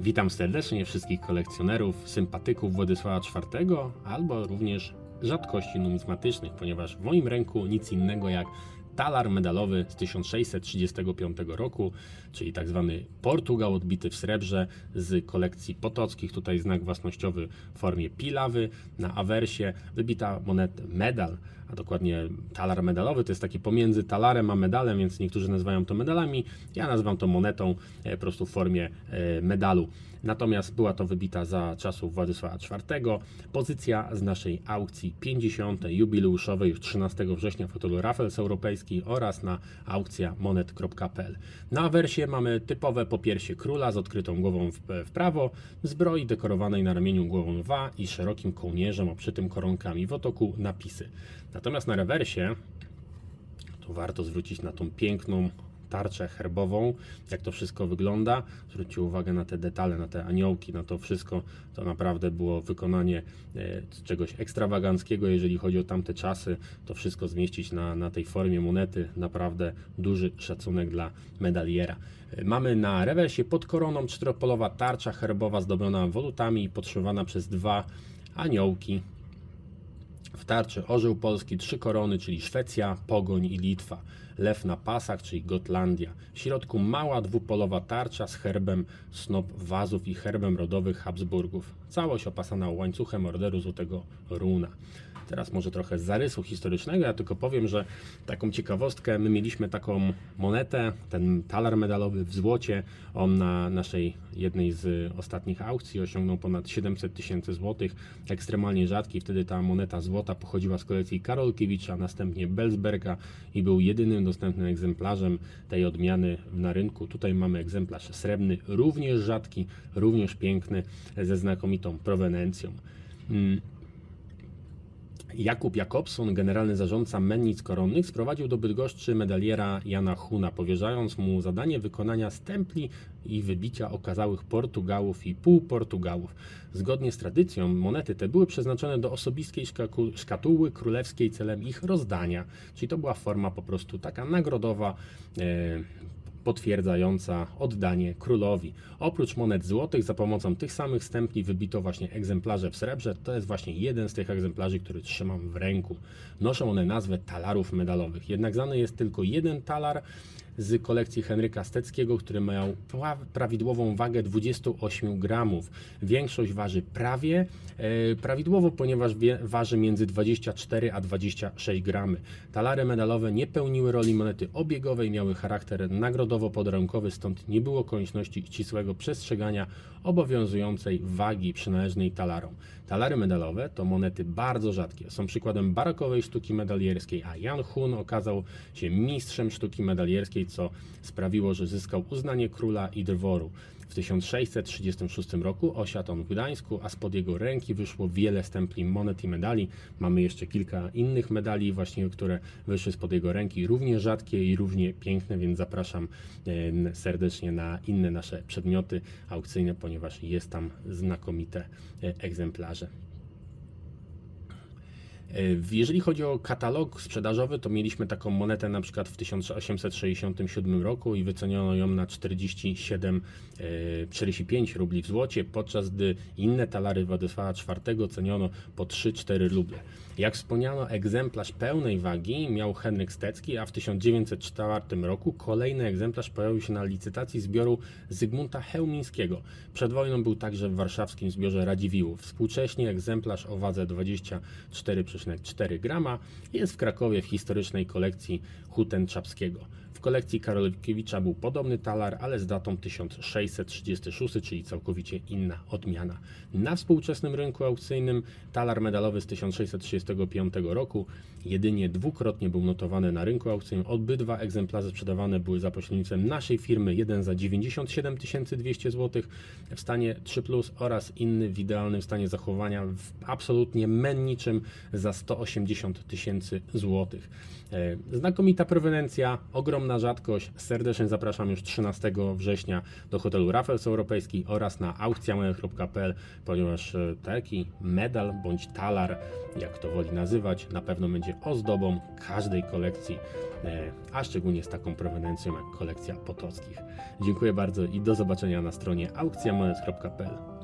Witam serdecznie wszystkich kolekcjonerów, sympatyków Władysława IV, albo również rzadkości numizmatycznych, ponieważ w moim ręku nic innego jak talar medalowy z 1635 roku, czyli tak zwany Portugal odbity w srebrze z kolekcji potockich, tutaj znak własnościowy w formie pilawy, na awersie wybita moneta medal, a dokładnie talar medalowy, to jest taki pomiędzy talarem a medalem, więc niektórzy nazywają to medalami, ja nazywam to monetą e, po prostu w formie e, medalu. Natomiast była to wybita za czasów Władysława IV. Pozycja z naszej aukcji 50. jubileuszowej już 13 września w hotelu Raffles Europejski oraz na aukcja monet.pl. Na awersie mamy typowe popiersie króla z odkrytą głową w, w prawo, zbroi dekorowanej na ramieniu głową lwa i szerokim kołnierzem oprzytym koronkami w otoku napisy. Natomiast na rewersie tu warto zwrócić na tą piękną tarczę herbową, jak to wszystko wygląda. Zwróćcie uwagę na te detale, na te aniołki, na to wszystko. To naprawdę było wykonanie e, czegoś ekstrawaganckiego, jeżeli chodzi o tamte czasy. To wszystko zmieścić na, na tej formie monety. Naprawdę duży szacunek dla medaliera. E, Mamy na rewersie pod koroną czteropolowa tarcza herbowa zdobiona wolutami i podszywana przez dwa aniołki w tarczy orzeł polski, trzy korony, czyli Szwecja, Pogoń i Litwa. Lew na pasach, czyli Gotlandia. W środku mała dwupolowa tarcza z herbem snop wazów i herbem rodowych Habsburgów. Całość opasana łańcuchem orderu Złotego Runa. Teraz może trochę zarysu historycznego, ja tylko powiem, że taką ciekawostkę, my mieliśmy taką monetę, ten talar medalowy w złocie, on na naszej jednej z ostatnich aukcji osiągnął ponad 700 tysięcy złotych, ekstremalnie rzadki, wtedy ta moneta złota pochodziła z kolekcji Karolkiewicza, następnie Belsberga i był jedynym dostępnym egzemplarzem tej odmiany na rynku. Tutaj mamy egzemplarz srebrny, również rzadki, również piękny, ze znakomitą prowenencją. Mm. Jakub Jakobson, generalny zarządca mennic koronnych, sprowadził do Bydgoszczy medaliera Jana Huna, powierzając mu zadanie wykonania stempli i wybicia okazałych Portugałów i półportugałów. Zgodnie z tradycją monety te były przeznaczone do osobistej szkatuły królewskiej celem ich rozdania, czyli to była forma po prostu taka nagrodowa, e, potwierdzająca oddanie królowi. Oprócz monet złotych za pomocą tych samych stempli wybito właśnie egzemplarze w srebrze. To jest właśnie jeden z tych egzemplarzy, który trzymam w ręku. Noszą one nazwę talarów medalowych. Jednak znany jest tylko jeden talar z kolekcji Henryka Steckiego, który miał pra- prawidłową wagę 28 gramów. Większość waży prawie e, prawidłowo, ponieważ waży między 24 a 26 gramy. Talary medalowe nie pełniły roli monety obiegowej, miały charakter nagrodowo-podarunkowy, stąd nie było konieczności ścisłego przestrzegania obowiązującej wagi przynależnej talarom. Talary medalowe to monety bardzo rzadkie. Są przykładem barokowej sztuki medalierskiej, a Jan Hun okazał się mistrzem sztuki medalierskiej, co sprawiło, że zyskał uznanie króla i dworu. W 1636 roku osiadł on w Gdańsku, a spod jego ręki wyszło wiele stempli monet i medali. Mamy jeszcze kilka innych medali, właśnie, które wyszły spod jego ręki, równie rzadkie i równie piękne, więc zapraszam serdecznie na inne nasze przedmioty aukcyjne, ponieważ jest tam znakomite e, egzemplarze. Jeżeli chodzi o katalog sprzedażowy, to mieliśmy taką monetę na przykład w 1867 roku i wyceniono ją na 47, e, 45 rubli w złocie, podczas gdy inne talary Władysława IV ceniono po 3-4 ruble. Jak wspomniano, egzemplarz pełnej wagi miał Henryk Stecki, a w 1904 roku kolejny egzemplarz pojawił się na licytacji zbioru Zygmunta Chełmińskiego. Przed wojną był także w warszawskim zbiorze Radziwiłłów. Współcześnie egzemplarz o wadze 24,4 grama jest w Krakowie w historycznej kolekcji Huten Czapskiego. W kolekcji Karolkiewicza był podobny talar, ale z datą 1636, czyli całkowicie inna odmiana. Na współczesnym rynku aukcyjnym talar medalowy z 1635 roku jedynie dwukrotnie był notowany na rynku aukcyjnym. Obydwa egzemplarze sprzedawane były za pośrednictwem naszej firmy, jeden za 97 200 zł w stanie 3 oraz inny w idealnym stanie zachowania w absolutnie menniczym za za 180 tysięcy złotych. E, Znakomita proweniencja, ogromna rzadkość. Serdecznie zapraszam już 13 września do hotelu Raffles Europejski oraz na aukcjamojach.pl, ponieważ e, taki medal bądź talar, jak to woli nazywać, na pewno będzie ozdobą każdej kolekcji, e, a szczególnie z taką proweniencją jak kolekcja Potockich. Dziękuję bardzo i do zobaczenia na stronie aukcjamojach.pl.